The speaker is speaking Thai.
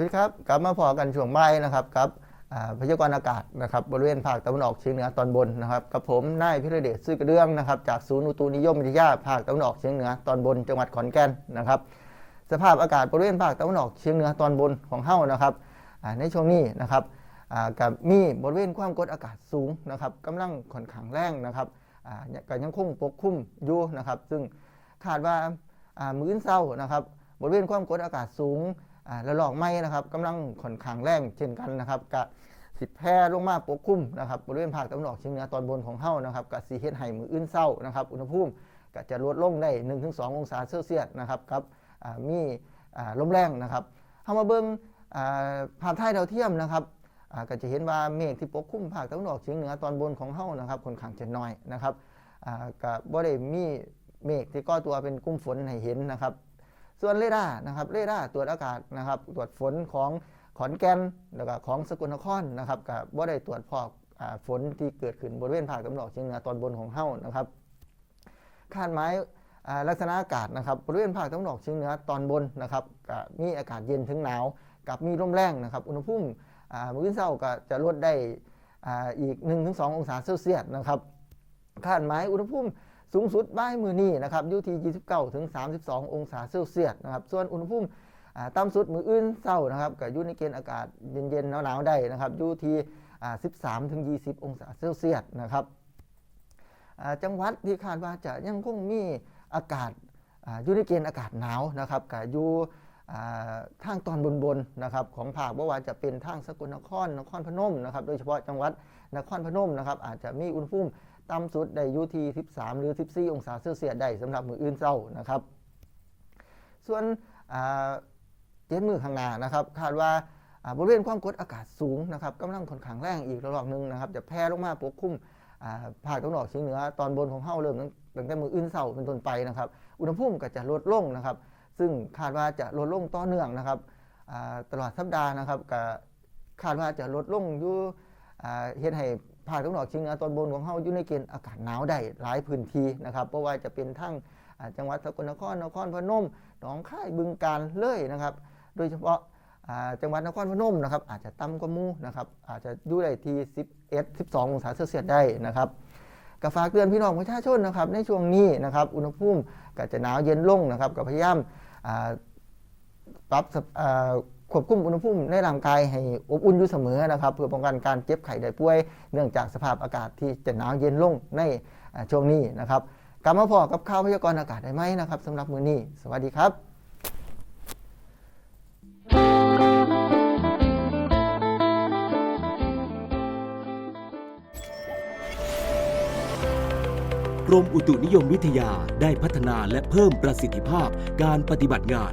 สวัสดีครับกลับมาพอกันช่วงบ่ายนะครับกับพยากรณ์อากาศนะครับบริเวณภาคตะวันออกเฉียงเหนือตอนบนนะครับกับผมนายพิรเดชซื่อกระเดื่องนะครับจากศูนย์อุตุนิยมวิทยาภาคตะวันออกเฉียงเหนือตอนบน จังหวัดขอนแก่นนะครับสภาพอากาศบริเวณภาคตะวันออกเฉียงเหนือตอนบนของเฮ้านะครับในช่วงนี้นะครับกับมีบริเวณความกดอากาศสูงนะครับกำลังค่อนข้างแรงนะครับอ่าก็ยังคงปกคลุมอยู่นะครับ ซึ่งคาดว่ามื้ออนเช้านะครับบริเวณความกดอากาศสูง ระลอกไม้นะครับกำลังค่อนข้างแรงเช่นกันนะครับกะสิแพร่ลงมาปกคลุมนะครับบริเวณภาคตะวันออกเฉียงเหนือตอนบนของเฮ้านะครับกะสีเฮ็ดให้มืออื่นเศร้านะครับอุณหภูมิก็จะลดลงได้ 1-2 องศาเซลเซียสนะครับครับมีลมแรงนะครับเฮามาเบิ่งภาพถ่ายดาวเทียมนะครับก็จะเห็นว่าเมฆที่ปกคลุมภาคตะวันออกเฉียงเหนือตอนบนของเฮ้านะครับค่อนข้างจะน้อยนะครับก็บ่ได้มีเมฆที่ก่อตัวเป็นกลุ่มฝนให้เห็นนะครับ ส่วนเรดาร์นะครับเรดาร์ตรวจอากาศนะครับตรวจฝนของขอนแก่นแล้วก็ของสกลนครนะครับกับว่าได้ตรวจพอกอ่าฝนที่เกิดขึ้นบริเวณภาคตะวันออกเฉียงเหนือตอนบนของเฮ้านะครับคาดหมายลักษณะอากาศนะครับบริเวณภาคตะวันออกเฉียงเหนือตอนบนนะครับก็มีอากาศเย็นถึงหนาว กับมีลมแรงนะครับอุณหภูมิอ่ามื้อเช้าก็จะลดได้อ่าอีก 1-2 องศาเซลเซียสนะครับคาดหมายอุณหภูมิ สูงสุดบ่ายมือนี้นะครับอยู่ที่29ถึง32 องศาเซลเซียสนะครับ ส่วนอุณหภูมิอ่าต่ำสุดมืออื่นเศร้านะครับก็อยู่ในเกณฑ์อากาศเย็นๆหนาวๆได้นะครับอยู่ที่อ่า13ถึง20 องศาเซลเซียสนะครับอ่าจังหวัดที่คาดว่าจะยังคงมีอากาศอ่าอยู่ในเกณฑ์อากาศหนาวนะครับก็อยู่อ่าทางตอนบนๆนะครับของภาคบ่ว่าจะเป็นทางสกลนครนครพนมนะครับ โดยเฉพาะจังหวัดนครพนมนะครับอาจจะมีอุณหภูมิ ต่ำสุดได้อยู่ที่13 หรือ 14 องศาเซลเซียสได้สำหรับมืออื่นเศร้านะครับ ส่วนเจ็ดมือข้างหน้านะครับคาดว่าบริเวณความกดอากาศสูงนะครับกำลังค่อนข้างแรงอีกระลอกหนึ่งนะครับ จะแผ่ลงมาปกคลุมภาคตะวันออกเฉียงเหนือตอนบนของเฮ้าเริ่มตั้งแต่มืออื่นเศร้าเป็นต้นไปนะครับ อุณหภูมิก็จะลดลงนะครับ ซึ่งคาดว่าจะลดลงต่อเนื่องนะครับตลอดสัปดาห์นะครับก็คาดว่าจะลดลงอยู่เฮ็ดให้ ภาคตะวันออกเฉียงเหนือตอนบนของเฮาอยู่ในเกณฑ์อากาศหนาวได้หลายพื้นที่นะครับเพราะว่าจะเป็นทั้งจังหวัดสกลนครนครพนมหนองคายบึงกาฬเลยนะครับ โดยเฉพาะจังหวัดนครพนมนะครับ อาจจะต่ำกว่ามูนะครับ อาจจะอยู่ได้ที่ 11 12 องศาเซลเซียสได้นะครับก็ฝากเตือนพี่น้องประชาชนนะครับ ในช่วงนี้นะครับ อุณหภูมิก็จะหนาวเย็นลงนะครับก็พยายามปรับสภอ่า ควบคุมอุณหภูมิในร่างกายให้อบอุ่นอยู่เสมอนะครับ เพื่อป้องกันการเจ็บไข้ได้ป่วย เนื่องจากสภาพอากาศที่จะหนาวเย็นลงในช่วงนี้นะครับกลับมาพอกับข่าวพยากรณ์อากาศได้ไหมนะครับสำหรับมื้อนี้ สวัสดีครับกรมอุตุนิยมวิทยาได้พัฒนาและเพิ่มประสิทธิภาพการปฏิบัติงาน